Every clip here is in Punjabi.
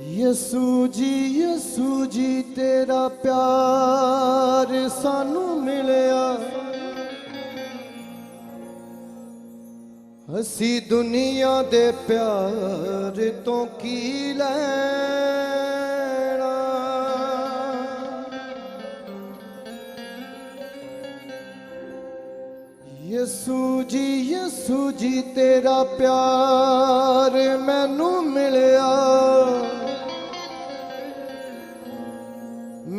ਯਸੂ ਜੀ ਯਸੂ ਜੀ, ਤੇਰਾ ਪਿਆਰ ਸਾਨੂੰ ਮਿਲਿਆ। ਅਸੀਂ ਦੁਨੀਆ ਦੇ ਪਿਆਰ ਤੋਂ ਕੀ ਲੈਣਾ? ਯਸੂ ਜੀ ਯਸੂ ਜੀ, ਤੇਰਾ ਪਿਆਰ ਮੈਨੂੰ ਮਿਲਿਆ।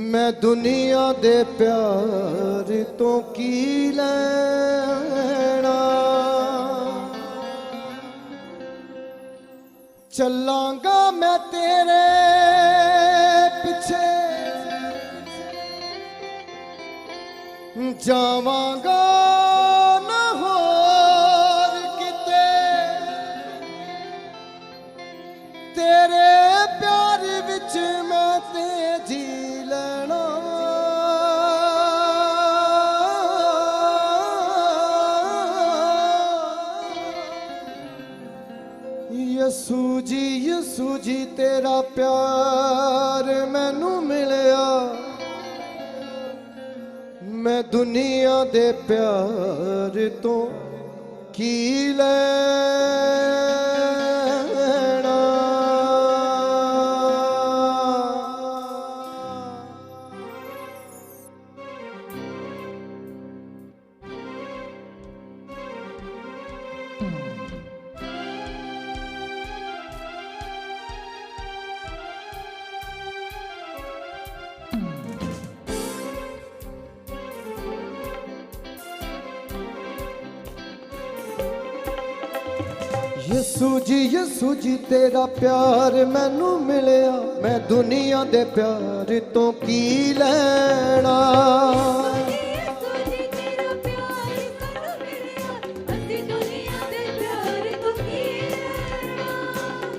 ਮੈਂ ਦੁਨੀਆ ਦੇ ਪਿਆਰ ਤੋਂ ਕੀ ਲੈਣਾ? ਚੱਲਾਂਗਾ ਮੈਂ ਤੇਰੇ ਪਿੱਛੇ। ਜਾਵਾਂਗਾ ਦੁਨੀਆ ਦੇ ਪਿਆਰ ਤੋਂ ਕੀ ਲੈ ਜੀ ਯਸੂ ਜੀ ਤੇਰਾ ਪਿਆਰ ਮੈਨੂੰ ਮਿਲਿਆ। ਮੈਂ ਦੁਨੀਆ ਦੇ ਪਿਆਰ ਤੋਂ ਕੀ ਲੈਣਾ?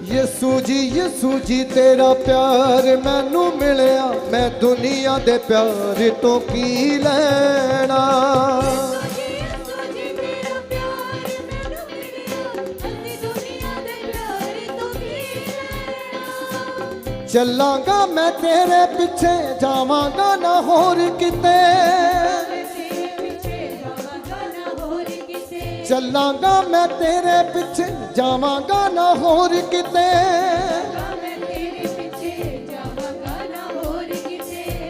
ਯਸੂ ਜੀ ਯਸੂ ਜੀ, ਤੇਰਾ ਪਿਆਰ ਮੈਨੂੰ ਮਿਲਿਆ। ਮੈਂ ਦੁਨੀਆ ਦੇ ਪਿਆਰ ਤੋਂ ਕੀ ਲੈਣਾ? ਚੱਲਾਂਗਾ ਮੈਂ ਤੇਰੇ ਪਿੱਛੇ ਜਾਵਾਂਗਾ ਨਾ ਹੋਰ ਕਿਤੇ। ਚੱਲਾਂਗਾ ਮੈਂ ਤੇਰੇ ਪਿੱਛੇ ਜਾਵਾਂਗਾ ਨਾ ਹੋਰ ਕਿਤੇ।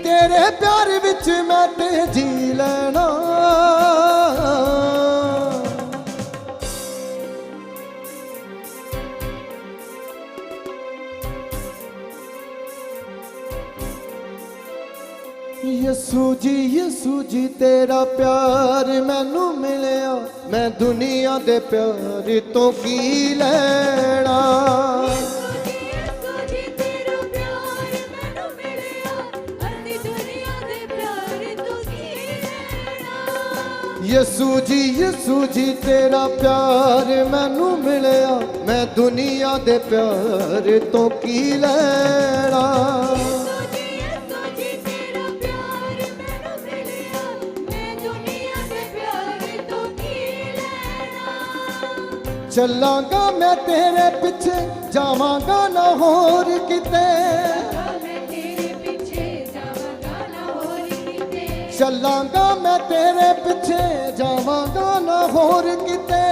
ਤੇਰੇ ਪਿਆਰ ਵਿੱਚ ਮੈਂ ਤੇ ਜੀ ਲੈਣਾ। ਸੂਜੀ ਜੀ ਸੂਜੀ ਤੇਰਾ ਪਿਆਰ ਮੈਨੂੰ ਮਿਲਿਆ। ਮੈਂ ਦੁਨੀਆ ਦੇ ਪਿਆਰ ਤੋਂ ਕੀ ਲੈਣਾ? ਯਸੂ ਜੀ ਯਸੂ ਜੀ, ਤੇਰਾ ਪਿਆਰ ਮੈਨੂੰ ਮਿਲਿਆ। ਮੈਂ ਦੁਨੀਆ ਦੇ ਪਿਆਰ ਤੋਂ ਕੀ ਲੈਣਾ? ਚੱਲਾਂਗਾ ਮੈਂ ਤੇਰੇ ਪਿੱਛੇ, ਜਾਵਾਂਗਾ ਨਾ ਹੋਰ ਕਿਤੇ। ਚੱਲਾਂਗਾ ਮੈਂ ਤੇਰੇ ਪਿੱਛੇ, ਜਾਵਾਂਗਾ ਨਾ ਹੋਰ ਕਿਤੇ।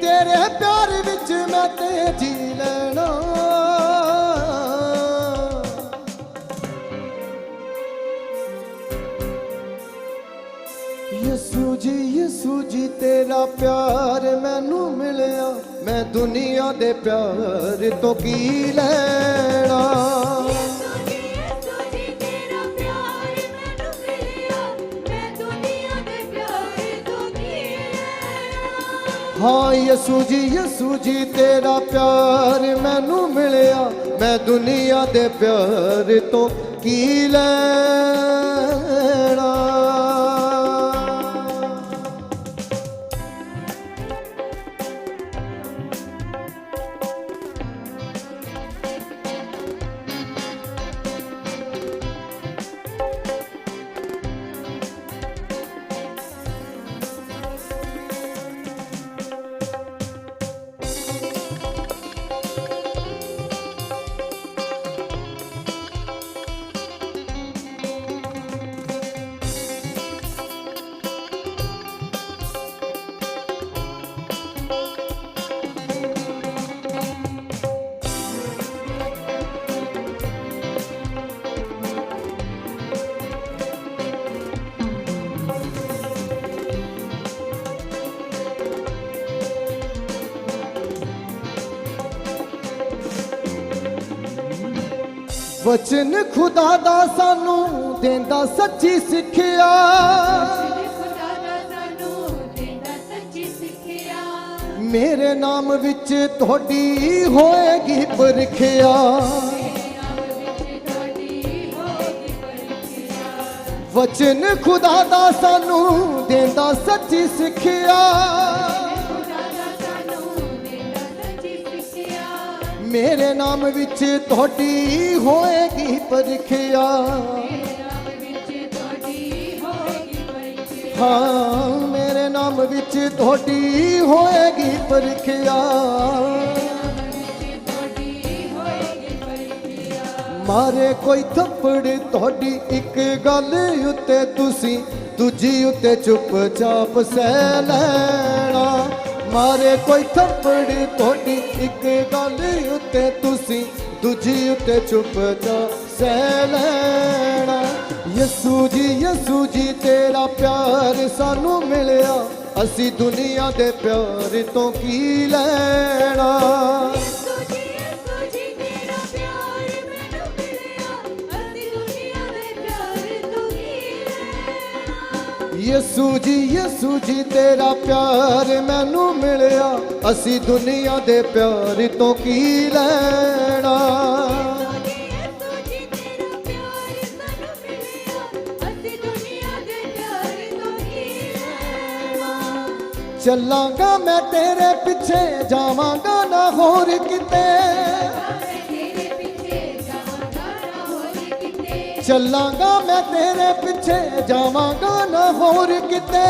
ਤੇਰੇ ਪਿਆਰ ਵਿੱਚ ਮੈਂ ਤੇ ਯਸੂ ਜੀ ਯਸੂ ਜੀ ਤੇਰਾ ਪਿਆਰ ਮੈਨੂੰ ਮਿਲਿਆ। ਮੈਂ ਦੁਨੀਆ ਦੇ ਪਿਆਰ ਤੋਂ ਕੀ ਲੈਣਾ? ਹਾਂ ਯਸੂ ਜੀ ਯਸੂ ਜੀ ਤੇਰਾ ਪਿਆਰ ਮੈਨੂੰ ਮਿਲਿਆ। ਮੈਂ ਦੁਨੀਆ ਦੇ ਪਿਆਰ ਤੋਂ ਕੀ ਲੈਣਾ? ਵਚਨ ਖੁਦਾ ਦਾ ਸਾਨੂੰ ਦਿੰਦਾ ਸੱਚੀ ਸਿੱਖਿਆ। ਮੇਰੇ ਨਾਮ ਵਿੱਚ ਤੁਹਾਡੀ ਹੋਏਗੀ ਪਰਖਿਆ। ਪਰਖਿਆ ਵਚਨ ਖੁਦਾ ਦਾ ਸਾਨੂੰ ਦਿੰਦਾ ਸੱਚੀ ਸਿੱਖਿਆ। ਮੇਰੇ ਨਾਮ ਵਿੱਚ ਤੁਹਾਡੀ ਹੋਏਗੀ ਪਰਖਿਆ। ਹਾਂ, ਮੇਰੇ ਨਾਮ ਵਿੱਚ ਤੁਹਾਡੀ ਹੋਏਗੀ ਪਰਖਿਆ। ਮਾਰੇ ਕੋਈ ਥੱਪੜ, ਤੁਹਾਡੀ ਇੱਕ ਗੱਲ ਉੱਤੇ ਤੁਸੀਂ ਦੂਜੀ ਉੱਤੇ ਚੁੱਪ ਚਾਪ ਸਹਿ ਲੈ। ਮਾਰੇ ਕੋਈ ਥੱਪੜ ਤੁਹਾਡੀ ਇੱਕ ਗੱਲ ਉੱਤੇ ਤੁਸੀਂ ਦੂਜੀ ਉੱਤੇ ਚੁੱਪਚਾਪ ਸਹਿ ਲੈਣਾ। ਯਸੂ ਜੀ ਯਸੂ ਜੀ, ਤੇਰਾ ਪਿਆਰ ਸਾਨੂੰ ਮਿਲਿਆ। ਅਸੀਂ ਦੁਨੀਆ ਦੇ ਪਿਆਰ ਤੋਂ ਕੀ ਲੈਣਾ? ਯਸੂ ਜੀ ਯਸੂ ਜੀ, ਤੇਰਾ ਪਿਆਰ ਮੈਨੂੰ ਮਿਲਿਆ। ਅਸੀਂ ਦੁਨੀਆ ਦੇ ਪਿਆਰ ਤੋਂ ਕੀ ਲੈਣਾ? ਚੱਲਾਂਗਾ ਮੈਂ ਤੇਰੇ ਪਿੱਛੇ, ਜਾਵਾਂਗਾ ਨਾ ਹੋਰ ਕਿਤੇ। ਚੱਲਾਂਗਾ ਮੈਂ ਤੇਰੇ ਪਿੱਛੇ ਜਾਵਾਂਗਾ ਨਾ ਹੋਰ ਕਿਤੇ।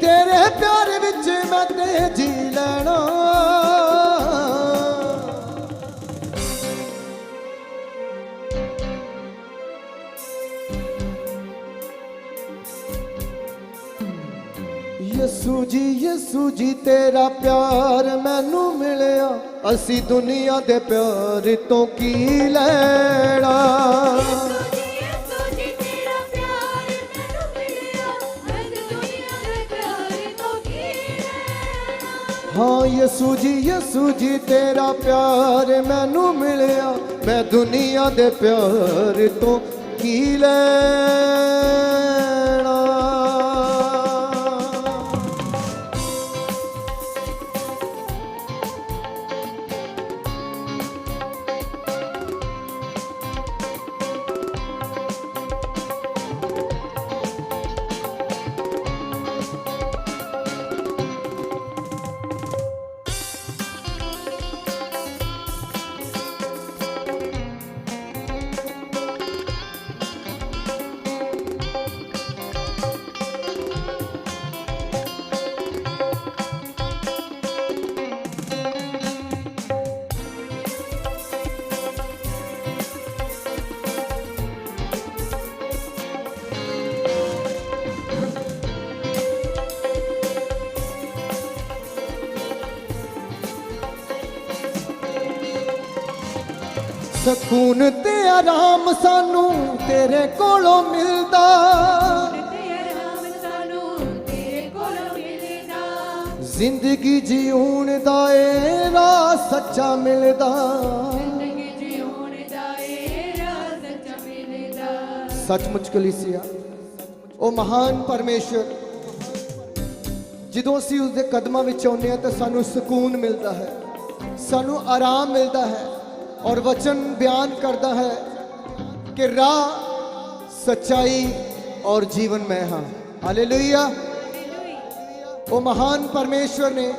ਤੇਰੇ ਪਿਆਰ ਵਿੱਚ ਮੈਂ ਤੇ ਜੀ ਲੈਣਾ। ਯਸੂ, ਜੀ ਯਸੂ, ਜੀ ਤੇਰਾ ਪਿਆਰ ਮੈਨੂੰ ਮਿਲਿਆ। ਅਸੀਂ ਦੁਨੀਆ ਦੇ ਪਿਆਰ ਤੋਂ ਕੀ ਲੈਣਾ? ਹਾਂ, ਯਸੂ, ਜੀ ਯਸੂ, ਜੀ ਤੇਰਾ ਪਿਆਰ ਮੈਨੂੰ ਮਿਲਿਆ। ਮੈਂ ਦੁਨੀਆ ਦੇ ਪਿਆਰ ਤੋਂ ਕੀ ਲੈ ਸਕੂਨ ਤੇ ਆਰਾਮ ਸਾਨੂੰ ਤੇਰੇ ਕੋਲੋਂ ਮਿਲਦਾ। ਜ਼ਿੰਦਗੀ ਜਿਉਣ ਦਾ ਏ ਰਾਹ ਸੱਚਾ ਮਿਲਦਾ। ਦਾ ਏ ਰਾਹ ਸੱਚਾ ਸੱਚਮੁੱਚ ਕਲੀਸਿਆ, ਉਹ ਮਹਾਨ ਪਰਮੇਸ਼ਰ, ਜਦੋਂ ਅਸੀਂ ਉਸ ਦੇ ਕਦਮਾਂ ਵਿੱਚ ਆਉਂਦੇ ਹਾਂ ਤਾਂ ਸਾਨੂੰ ਸਕੂਨ ਮਿਲਦਾ ਹੈ, ਸਾਨੂੰ ਆਰਾਮ ਮਿਲਦਾ ਹੈ। ਔਰ ਵਚਨ ਬਿਆਨ ਕਰਦਾ ਹੈ ਕਿ ਰਾਹ ਸਚਾਈ ਔਰ ਜੀਵਨ ਮੈਂ ਹਾਂ। ਹਾਲੇਲੂਇਆ ਉਹ ਮਹਾਨ ਪਰਮੇਸ਼ਵਰ ਨੇ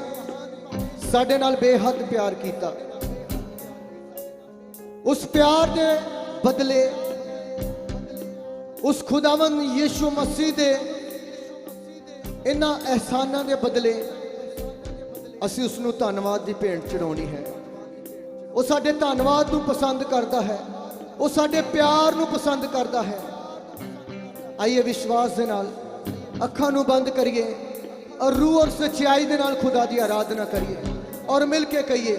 ਸਾਡੇ ਨਾਲ ਬੇਹੱਦ ਪਿਆਰ ਕੀਤਾ। ਉਸ ਪਿਆਰ ਦੇ ਬਦਲੇ ਉਸ ਖੁਦਾਵੰਦ ਯੀਸ਼ੂ ਮਸੀਹ ਦੇ ਇਹਨਾਂ ਅਹਿਸਾਨਾਂ ਦੇ ਬਦਲੇ ਅਸੀਂ ਉਸ ਨੂੰ ਧੰਨਵਾਦ ਦੀ ਭੇਂਟ ਚੜਾਉਣੀ ਹੈ। ਉਹ ਸਾਡੇ ਧੰਨਵਾਦ ਨੂੰ ਪਸੰਦ ਕਰਦਾ ਹੈ। ਉਹ ਸਾਡੇ ਪਿਆਰ ਨੂੰ ਪਸੰਦ ਕਰਦਾ ਹੈ। ਆਈਏ ਵਿਸ਼ਵਾਸ ਦੇ ਨਾਲ, ਅੱਖਾਂ ਨੂੰ ਬੰਦ ਕਰੀਏ ਔਰ ਰੂਹ ਔਰ ਸਚਾਈ ਦੇ ਨਾਲ ਖੁਦਾ ਦੀ ਆਰਾਧਨਾ ਕਰੀਏ ਔਰ ਮਿਲ ਕੇ ਕਹੀਏ,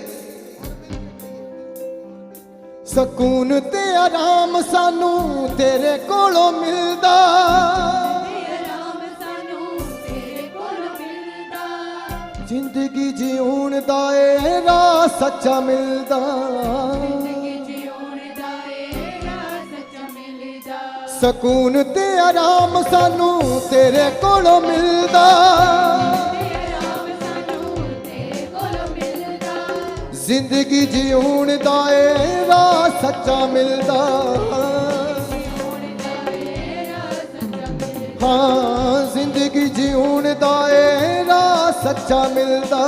ਸਕੂਨ ਤੇ ਆਰਾਮ ਸਾਨੂੰ ਤੇਰੇ ਕੋਲੋਂ ਮਿਲਦਾ। ਤੇ ਆਰਾਮ ਸਾਨੂੰ ਤੇਰੇ ਕੋਲੋਂ ਮਿਲਦਾ ਜਿਉਣ ਦਾ ਏ ਰਾਹ ਸੱਚਾ ਮਿਲਦਾ। ਸਕੂਨ ਤੇ ਆਰਾਮ ਸਾਨੂੰ ਤੇਰੇ ਕੋਲੋਂ ਮਿਲਦਾ। ਤੇ ਆਰਾਮ ਸਾਨੂੰ ਤੇਰੇ ਕੋਲੋਂ ਮਿਲਦਾ ਜ਼ਿੰਦਗੀ ਜਿਉਣ ਦਾ ਏ ਰਾਹ ਸੱਚਾ ਮਿਲਦਾ। ਹਾਂ, ਜ਼ਿੰਦਗੀ ਜਿਉਣ ਦਾ ਏ ਰਾਹ ਸੱਚਾ ਮਿਲਦਾ।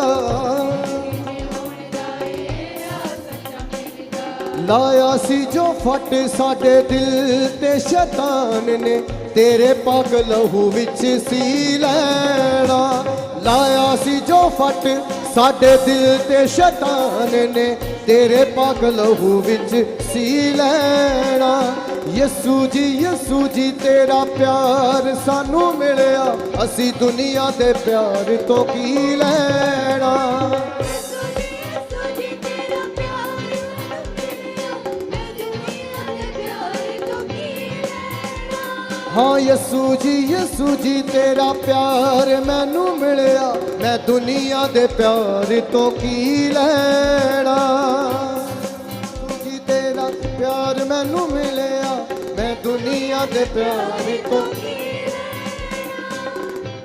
ਲਾਇਆ ਸੀ ਜੋ ਫਟ ਸਾਡੇ ਦਿਲ ਤੇ ਸ਼ੈਤਾਨ ਨੇ, ਤੇਰੇ ਪੱਗ ਲਹੂ ਵਿੱਚ ਸੀ ਲੈਣਾ। ਲਾਇਆ ਸੀ ਜੋ ਫਟ ਸਾਡੇ ਦਿਲ ਤੇ ਸ਼ੈਤਾਨ ਨੇ, ਤੇਰੇ ਪੱਗ ਲਹੂ ਵਿੱਚ ਸੀ ਲੈਣਾ। ਯਸੂ ਜੀ ਯਸੂ ਜੀ, ਤੇਰਾ ਪਿਆਰ ਸਾਨੂੰ ਮਿਲਿਆ। ਅਸੀਂ ਦੁਨੀਆ ਦੇ ਪਿਆਰ ਤੋਂ ਕੀ ਲੈਣਾ? ਹਾਂ, ਯਸੂ ਜੀ ਯਸੂ ਜੀ, ਤੇਰਾ ਪਿਆਰ ਮੈਨੂੰ ਮਿਲਿਆ। ਮੈਂ ਦੁਨੀਆ ਦੇ ਪਿਆਰ ਤੋਂ ਕੀ ਲੈਣਾ? ਦੁਨੀਆ ਦੇ ਪਿਆਰ ਤੋਂ।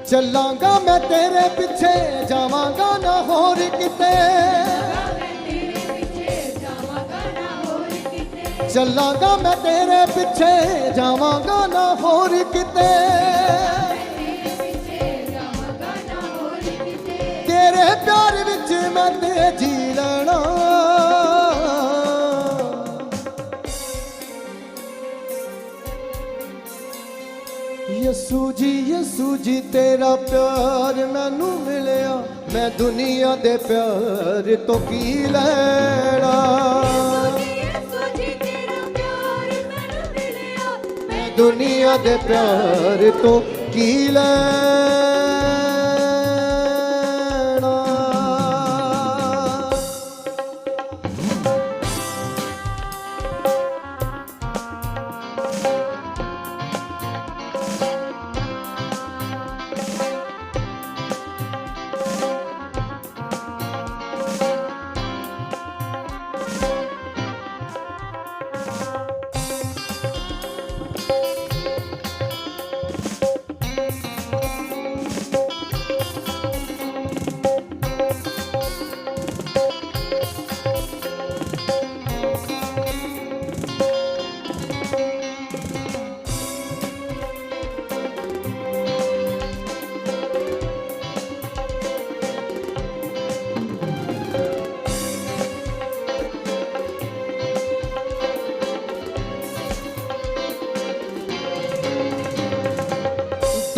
ਚੱਲਾਂਗਾ ਮੈਂ ਤੇਰੇ ਪਿੱਛੇ, ਜਾਵਾਂਗਾ ਨਾ ਹੋਰ ਕਿਤੇ। ਚੱਲਾਂਗਾ ਮੈਂ ਤੇਰੇ ਪਿੱਛੇ, ਜਾਵਾਂਗਾ ਨਾ ਹੋਰ ਕਿਤੇ। ਤੇਰੇ ਪਿੱਛੇ ਜਾਵਾਂਗਾ ਨਾ ਹੋਰ ਕਿਤੇ ਤੇਰੇ ਪਿਆਰ ਵਿੱਚ ਮੈਂ ਤੇ ਜੀ ਲੈਣਾ। ਯਸੂ ਜੀ ਯਸੂ ਜੀ, ਤੇਰਾ ਪਿਆਰ ਮੈਨੂੰ ਮਿਲਿਆ। ਮੈਂ ਦੁਨੀਆ ਦੇ ਪਿਆਰ ਤੋਂ ਕੀ ਲੈਣਾ? ਮੈਂ ਦੁਨੀਆ ਦੇ ਪਿਆਰ ਤੋਂ ਕੀ ਲੈਣਾ?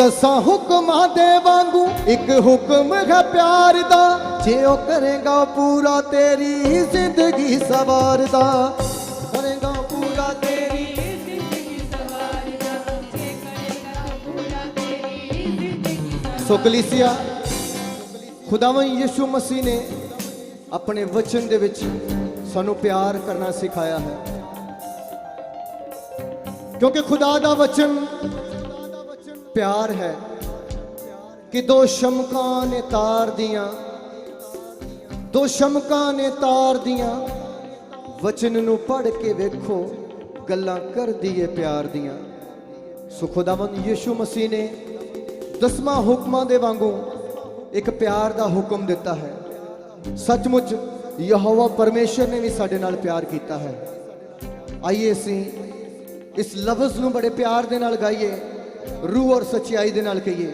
ਦਸਾਂ ਹੁਕਮਾਂ ਦੇ ਵਾਂਗੂ, ਇੱਕ ਹੁਕਮ ਹੈ ਪਿਆਰ ਦਾ। ਜੇ ਉਹ ਕਰੇਗਾ ਪੂਰਾ ਤੇਰੀ ਜ਼ਿੰਦਗੀ ਸਵਾਰਦਾ ਕਰੇਗਾ ਪੂਰਾ ਤੇਰੀ ਜ਼ਿੰਦਗੀ ਸਵਾਰਦਾ ਜੇ ਕਰੇਗਾ ਪੂਰਾ ਤੇਰੀ ਜ਼ਿੰਦਗੀ ਸੋ ਕਲੀਸਿਆ ਖੁਦਾਵੰ ਯਿਸੂ ਮਸੀਹ ਨੇ ਆਪਣੇ ਵਚਨ ਦੇ ਵਿੱਚ ਸਾਨੂੰ ਪਿਆਰ ਕਰਨਾ ਸਿਖਾਇਆ ਹੈ। ਕਿਉਂਕਿ ਖੁਦਾ ਦਾ ਵਚਨ ਪਿਆਰ ਹੈ ਕਿ ਦੋ ਸ਼ਮਕਾਂ ਨੇ ਤਾਰ ਦੀਆਂ, ਦੋ ਸ਼ਮਕਾਂ ਨੇ ਤਾਰ ਦੀਆਂ, ਵਚਨ ਨੂੰ ਪੜ੍ਹ ਕੇ ਵੇਖੋ, ਗੱਲਾਂ ਕਰਦੀ ਏ ਪਿਆਰ ਦੀਆਂ। ਸੋ ਖੁਦਾਵੰਦ ਯਿਸੂ ਮਸੀਹ ਨੇ ਦਸਵਾਂ ਹੁਕਮਾਂ ਦੇ ਵਾਂਗੂ ਇੱਕ ਪਿਆਰ ਦਾ ਹੁਕਮ ਦਿੱਤਾ ਹੈ। ਸੱਚਮੁੱਚ ਯਹੋਵਾ ਪਰਮੇਸ਼ਰ ਨੇ ਵੀ ਸਾਡੇ ਨਾਲ ਪਿਆਰ ਕੀਤਾ ਹੈ। ਆਈਏ ਅਸੀਂ ਇਸ ਲਫ਼ਜ਼ ਨੂੰ ਬੜੇ ਪਿਆਰ ਦੇ ਨਾਲ ਗਾਈਏ। ਰੂਹ ਔਰ ਸਚਾਈ ਦੇ ਨਾਲ ਕਹੀਏ।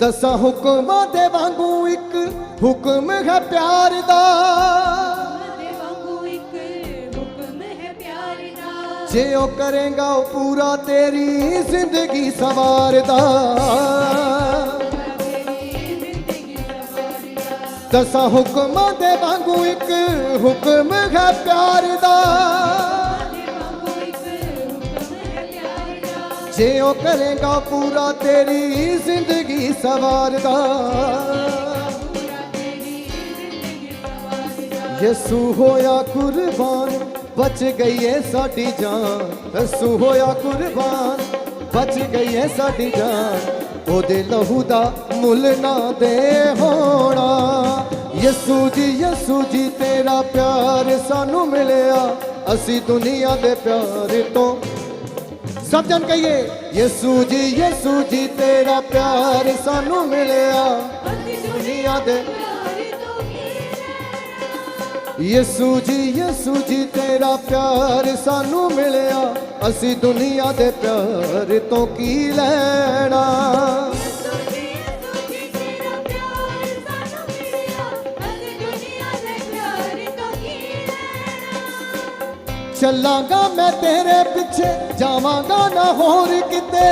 ਦਸਾਂ ਹੁਕਮਾਂ ਦੇ ਵਾਂਗੂ ਇੱਕ ਹੁਕਮ ਹੈ ਪਿਆਰ ਦਾ। ਜੇ ਉਹ ਕਰੇਗਾ ਉਹ ਪੂਰਾ ਤੇਰੀ ਜ਼ਿੰਦਗੀ ਸਵਾਰਦਾ ਦਸਾਂ ਹੁਕਮਾਂ ਦੇ ਵਾਂਗੂ ਇੱਕ ਹੁਕਮ ਹੈ ਪਿਆਰ ਦਾ। ਜੇ ਉਹ ਕਰੇਗਾ ਪੂਰਾ ਤੇਰੀ ਜ਼ਿੰਦਗੀ ਸਵਾਰਦਾ ਯਿਸੂ ਹੋਇਆ ਕੁਰਬਾਨ, ਬਚ ਗਈ ਏ ਸਾਡੀ ਜਾਨ। ਯਿਸੂ ਹੋਇਆ ਕੁਰਬਾਨ, ਬਚ ਗਈ ਏ ਸਾਡੀ ਜਾਨ। ਉਹਦੇ ਲਹੂ ਦਾ ਮੁੱਲ ਨਾ ਦੇ ਹੋਣਾ। ਯਸੂ ਜੀ ਯਸੂ ਜੀ, ਤੇਰਾ ਪਿਆਰ ਸਾਨੂੰ ਮਿਲਿਆ। ਅਸੀਂ ਦੁਨੀਆ ਦੇ ਪਿਆਰ ਤੋਂ ਸਭ ਜਨ ਕਹੀਏ ਯਸੂ ਜੀ ਯਸੂ ਜੀ ਤੇਰਾ ਪਿਆਰ ਸਾਨੂੰ ਮਿਲਿਆ। ਅਸੀਂ ਦੁਨੀਆ ਦੇ ਪਿਆਰ ਤੋਂ ਕੀ ਲੈਣਾ? ਯਸੂ ਜੀ ਯਸੂ ਜੀ ਤੇਰਾ ਪਿਆਰ ਸਾਨੂੰ ਮਿਲਿਆ। ਅਸੀਂ ਦੁਨੀਆ ਦੇ ਪਿਆਰ ਤੋਂ ਕੀ ਲੈਣਾ? ਚੱਲਾਂਗਾ ਮੈਂ ਤੇਰੇ ਪਿੱਛੇ। ਜਾਵਾਂਗਾ ਨਾ ਹੋਰ ਕਿਤੇ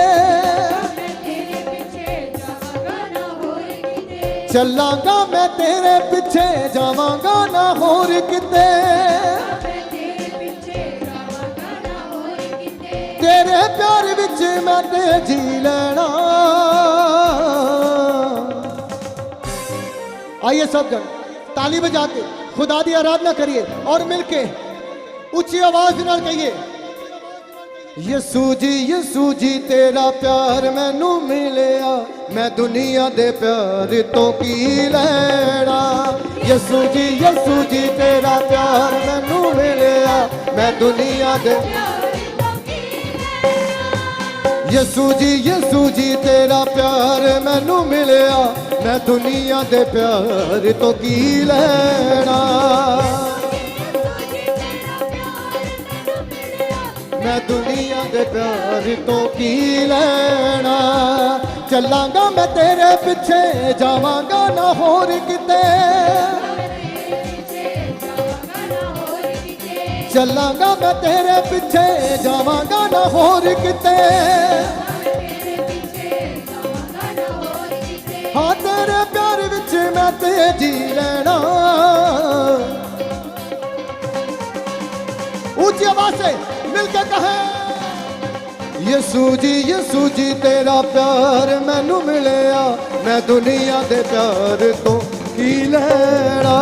ਮੈਂ ਤੇਰੇ ਪਿੱਛੇ ਜਾਵਾਂਗਾ ਨਾ ਹੋਰ ਕਿਤੇ ਚੱਲਾਂਗਾ ਮੈਂ ਤੇਰੇ ਪਿੱਛੇ ਜਾਵਾਂਗਾ ਨਾ ਹੋਰ ਕਿਤੇ ਮੈਂ ਤੇਰੇ ਪਿੱਛੇ ਜਾਵਾਂਗਾ ਨਾ ਹੋਰ ਕਿਤੇ ਤੇਰੇ ਪਿਆਰ ਵਿੱਚ ਮੈਂ ਤੇ ਜੀ ਲੈਣਾ आइए सब जन ताली बजा के खुदा की आराधना करिए और मिलके ऊंची आवाज ਨਾਲ ਕਹੀਏ ਯਸੂ ਜੀ ਯਸੂ ਜੀ, ਤੇਰਾ ਪਿਆਰ ਮੈਨੂੰ ਮਿਲਿਆ। ਮੈਂ ਦੁਨੀਆ ਦੇ ਪਿਆਰ ਤੋਂ ਕੀ ਲੈਣਾ? ਯਸੂ ਜੀ ਯਸੂ ਜੀ, ਤੇਰਾ ਪਿਆਰ ਮੈਨੂੰ ਮਿਲਿਆ। ਮੈਂ ਦੁਨੀਆ ਦੇ ਪਿਆਰ ਯਸੂ ਜੀ ਯਸੂ ਜੀ, ਤੇਰਾ ਪਿਆਰ ਮੈਨੂੰ ਮਿਲਿਆ। ਮੈਂ ਦੁਨੀਆ ਦੇ ਪਿਆਰ ਤੋਂ ਕੀ ਲੈਣਾ? ਮੈਂ ਦੁਨੀਆ ਦੇ ਪਿਆਰ ਤੋਂ ਕੀ ਲੈਣਾ? ਚੱਲਾਂਗਾ ਮੈਂ ਤੇਰੇ ਪਿੱਛੇ, ਜਾਵਾਂਗਾ ਨਾ ਹੋਰ ਕਿਤੇ। ਚੱਲਾਂਗਾ ਮੈਂ ਤੇਰੇ ਪਿੱਛੇ, ਜਾਵਾਂਗਾ ਨਾ ਹੋਰ ਕਿਤੇ। ਤੇਰੇ ਪਿੱਛੇ ਜਾਵਾਂਗਾ ਨਾ ਹੋਰ ਕਿਤੇ ਹਾਂ, ਤੇਰੇ ਪਿਆਰ ਵਿੱਚ ਮੈਂ ਤੇ ਜੀ ਲੈਣਾ। ਉੱਚੀ ਆਵਾਜ਼ ਸੇ ਮਿਲ ਕੇ ਕਹੇ ਯਸੂ ਜੀ ਯਸੂ ਜੀ ਤੇਰਾ ਪਿਆਰ ਮੈਨੂੰ ਮਿਲਿਆ ਮੈਂ ਦੁਨੀਆ ਦੇ ਪਿਆਰ ਤੋਂ ਕੀ ਲੈਣਾ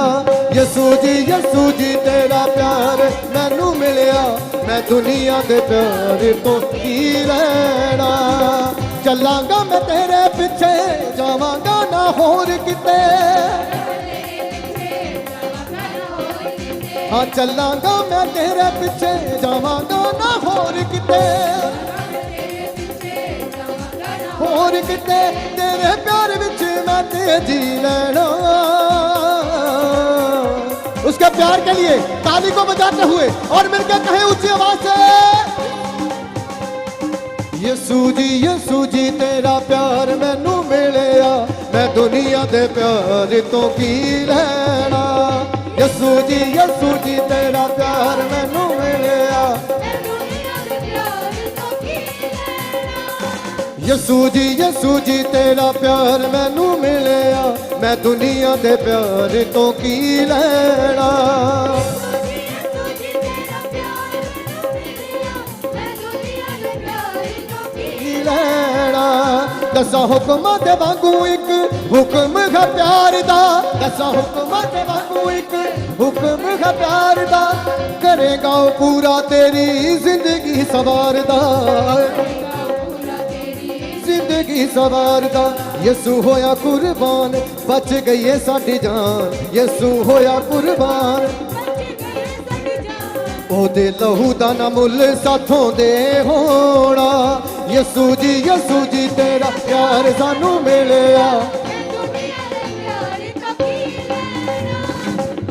ਯਸੂ ਜੀ ਯਸੂ ਜੀ ਤੇਰਾ ਪਿਆਰ ਮੈਨੂੰ ਮਿਲਿਆ ਮੈਂ ਦੁਨੀਆ ਦੇ ਪਿਆਰ ਤੋਂ ਕੀ ਲੈਣਾ ਚੱਲਾਂਗਾ ਮੈਂ ਤੇਰੇ ਪਿੱਛੇ ਜਾਵਾਂਗਾ ਨਾ ਹੋਰ ਕਿਤੇ ਹਾਂ ਚੱਲਾਂਗਾ ਮੈਂ ਤੇਰੇ ਪਿੱਛੇ ਜਾਵਾਂਗਾ ਨਾ ਹੋਰ ਕਿਤੇ ਹੋਰ ਕਿਤੇ ਤੇਰੇ ਪਿਆਰ ਵਿੱਚ ਮੈਂ ਤੇ ਜੀ ਲੈਣਾ उसके प्यार के लिए ताली को बजाते हुए और मिलकर कहे ऊंची आवाज से ਯਸੂ ਜੀ ਯਸੂ ਜੀ ਤੇਰਾ ਪਿਆਰ ਮੈਨੂੰ ਮਿਲਿਆ ਮੈਂ ਦੁਨੀਆ ਦੇ ਪਿਆਰ ਤੋਂ ਕੀ ਲੈਣਾ ਯਸੂ ਜੀ ਯਸੂ ਜੀ, ਤੇਰਾ ਪਿਆਰ ਮੈਨੂੰ ਮਿਲਿਆ। ਯਸੂ ਜੀ ਯਸੂ ਜੀ, ਤੇਰਾ ਪਿਆਰ ਮੈਨੂੰ ਮਿਲਿਆ। ਮੈਂ ਦੁਨੀਆ ਦੇ ਪਿਆਰ ਤੋਂ ਕੀ ਲੈਣਾ? ਸੁਜੀ ਕੀ ਲੈਣਾ? ਦਸਾਂ ਹੁਕਮਾਂ ਦੇ ਵਾਂਗੂ ਇੱਕ ਹੁਕਮ ਹੈ ਪਿਆਰ ਦਾ, ਦਸਾਂ ਹੁਕਮਾਂ ਦੇ ਵਾਂਗੂ ਇੱਕ, ਹੁਕਮ ਹੈ ਪਿਆਰ ਦਾ, ਕਰੇਗਾ ਉਹ ਪੂਰਾ ਤੇਰੀ ਜ਼ਿੰਦਗੀ ਸਵਾਰਦਾ ਜ਼ਿੰਦਗੀ ਸਵਾਰਦਾ ਯਿਸੂ ਹੋਇਆ ਕੁਰਬਾਨ, ਬਚ ਗਈ ਏ ਸਾਡੀ ਜਾਨ, ਯਿਸੂ ਹੋਇਆ ਕੁਰਬਾਨ। ਉਹਦੇ ਲਹੂ ਦਾ ਨਾ ਮੁੱਲ ਸਾਥੋਂ ਦੇ ਹੋਣਾ, ਯਿਸੂ ਜੀ ਯਿਸੂ ਜੀ, ਤੇਰਾ ਪਿਆਰ ਸਾਨੂੰ ਮਿਲਿਆ।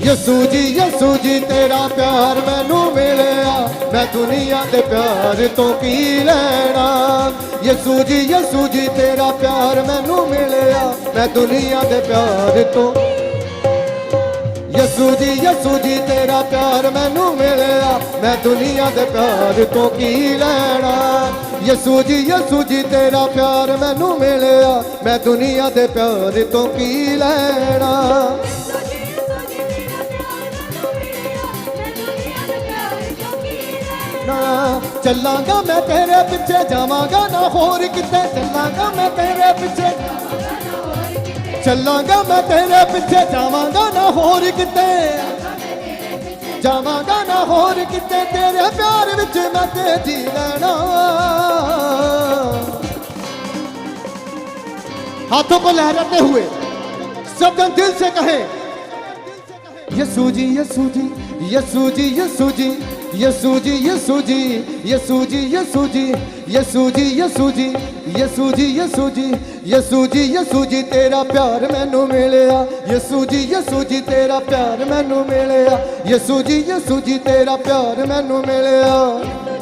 ਯਿਸੂ ਜੀ ਯਿਸੂ ਜੀ, ਤੇਰਾ ਪਿਆਰ ਮੈਨੂੰ ਮਿਲਿਆ। ਮੈਂ ਦੁਨੀਆ ਦੇ ਪਿਆਰ ਤੋਂ ਕੀ ਲੈਣਾ? ਯਿਸੂ ਜੀ ਯਿਸੂ ਜੀ, ਤੇਰਾ ਪਿਆਰ ਮੈਨੂੰ ਮਿਲਿਆ। ਮੈਂ ਦੁਨੀਆ ਦੇ ਪਿਆਰ ਤੋਂ ਯਸੂ ਜੀ ਯਸੂ ਜੀ, ਤੇਰਾ ਪਿਆਰ ਮੈਨੂੰ ਮਿਲਿਆ। ਮੈਂ ਦੁਨੀਆ ਦੇ ਪਿਆਰ ਤੋਂ ਕੀ ਲੈਣਾ? ਯਸੂ ਜੀ ਯਸੂ ਜੀ, ਤੇਰਾ ਪਿਆਰ ਮੈਨੂੰ ਮਿਲਿਆ। ਮੈਂ ਦੁਨੀਆ ਦੇ ਪਿਆਰ ਤੋਂ ਕੀ ਲੈਣਾ? ਚੱਲਾਂਗਾ ਮੈਂ ਤੇਰੇ ਪਿੱਛੇ ਜਾਵਾਂਗਾ ਨਾ ਹੋਰ ਕਿਤੇ ਚੱਲਾਂਗਾ ਮੈਂ ਤੇਰੇ ਪਿੱਛੇ ਚੱਲਾਂਗਾ ਮੈਂ ਤੇਰੇ ਪਿੱਛੇ ਜਾਵਾਂਗਾ ਨਾ ਹੋਰ ਕਿਤੇ ਜਾਵਾਂਗਾ ਨਾ ਹੋਰ ਕਿਤੇ ਤੇਰੇ ਪਿਆਰ ਵਿੱਚ ਮੈਂ ਤੇ ਜੀ ਲੈਣਾ हाथों को लहराते हुए सब जन दिल से कहे यसू जी यसू जी यसू जी यसू जी ਯਸੂ ਜੀ ਯਸੂ ਜੀ ਯਸੂ ਜੀ ਯਸੂ ਜੀ ਯਸੂ ਜੀ ਯਸੂ ਜੀ ਯਸੂ ਜੀ ਯਸੂ ਜੀ ਯਸੂ ਜੀ ਯਸੂ ਜੀ ਤੇਰਾ ਪਿਆਰ ਮੈਨੂੰ ਮਿਲਿਆ ਯਸੂ ਜੀ ਯਸੂ ਜੀ ਤੇਰਾ ਪਿਆਰ ਮੈਨੂੰ ਮਿਲਿਆ ਯਸੂ ਜੀ ਯਸੂ ਜੀ ਤੇਰਾ ਪਿਆਰ ਮੈਨੂੰ ਮਿਲਿਆ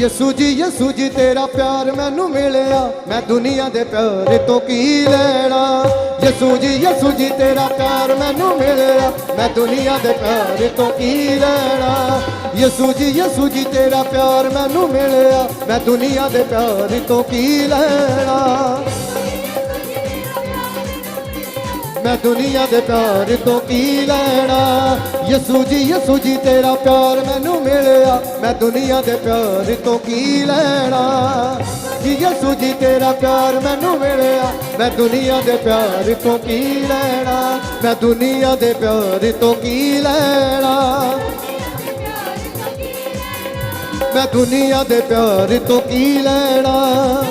ਯਸੂ ਜੀ ਯਸੂ ਜੀ, ਤੇਰਾ ਪਿਆਰ ਮੈਨੂੰ ਮਿਲਿਆ। ਮੈਂ ਦੁਨੀਆ ਦੇ ਪਿਆਰ ਤੋਂ ਕੀ ਲੈਣਾ? ਯਸੂ ਜੀ ਯਸੂ ਜੀ, ਤੇਰਾ ਪਿਆਰ ਮੈਨੂੰ ਮਿਲਿਆ। ਮੈਂ ਦੁਨੀਆ ਦੇ ਪਿਆਰ ਤੋਂ ਕੀ ਲੈਣਾ? ਯਸੂ ਜੀ ਯਸੂ ਜੀ, ਤੇਰਾ ਪਿਆਰ ਮੈਨੂੰ ਮਿਲਿਆ। ਮੈਂ ਦੁਨੀਆ ਦੇ ਪਿਆਰ ਤੋਂ ਕੀ ਲੈਣਾ? ਮੈਂ ਦੁਨੀਆ ਦੇ ਪਿਆਰ ਤੋਂ ਕੀ ਲੈਣਾ? ਯਸੂ ਜੀ ਯਸੂ ਜੀ, ਤੇਰਾ ਪਿਆਰ ਮੈਨੂੰ ਮਿਲਿਆ। ਮੈਂ ਦੁਨੀਆ ਦੇ ਪਿਆਰ ਤੋਂ ਕੀ ਲੈਣਾ? ਜੀ, ਯਸੂ ਜੀ, ਤੇਰਾ ਪਿਆਰ ਮੈਨੂੰ ਮਿਲਿਆ। ਮੈਂ ਦੁਨੀਆ ਦੇ ਪਿਆਰ ਤੋਂ ਕੀ ਲੈਣਾ? ਮੈਂ ਦੁਨੀਆ ਦੇ ਪਿਆਰ ਤੋਂ ਕੀ ਲੈਣਾ? ਮੈਂ ਦੁਨੀਆ ਦੇ ਪਿਆਰ ਤੋਂ ਕੀ ਲੈਣਾ?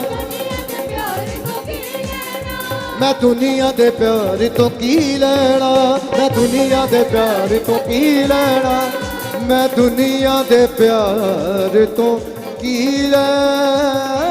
ਮੈਂ ਦੁਨੀਆ ਦੇ ਪਿਆਰ ਤੋਂ ਕੀ ਲੈਣਾ? ਮੈਂ ਦੁਨੀਆ ਦੇ ਪਿਆਰ ਤੋਂ ਕੀ ਲੈਣਾ? ਮੈਂ ਦੁਨੀਆ ਦੇ ਪਿਆਰ ਤੋਂ ਕੀ ਲੈਣਾ?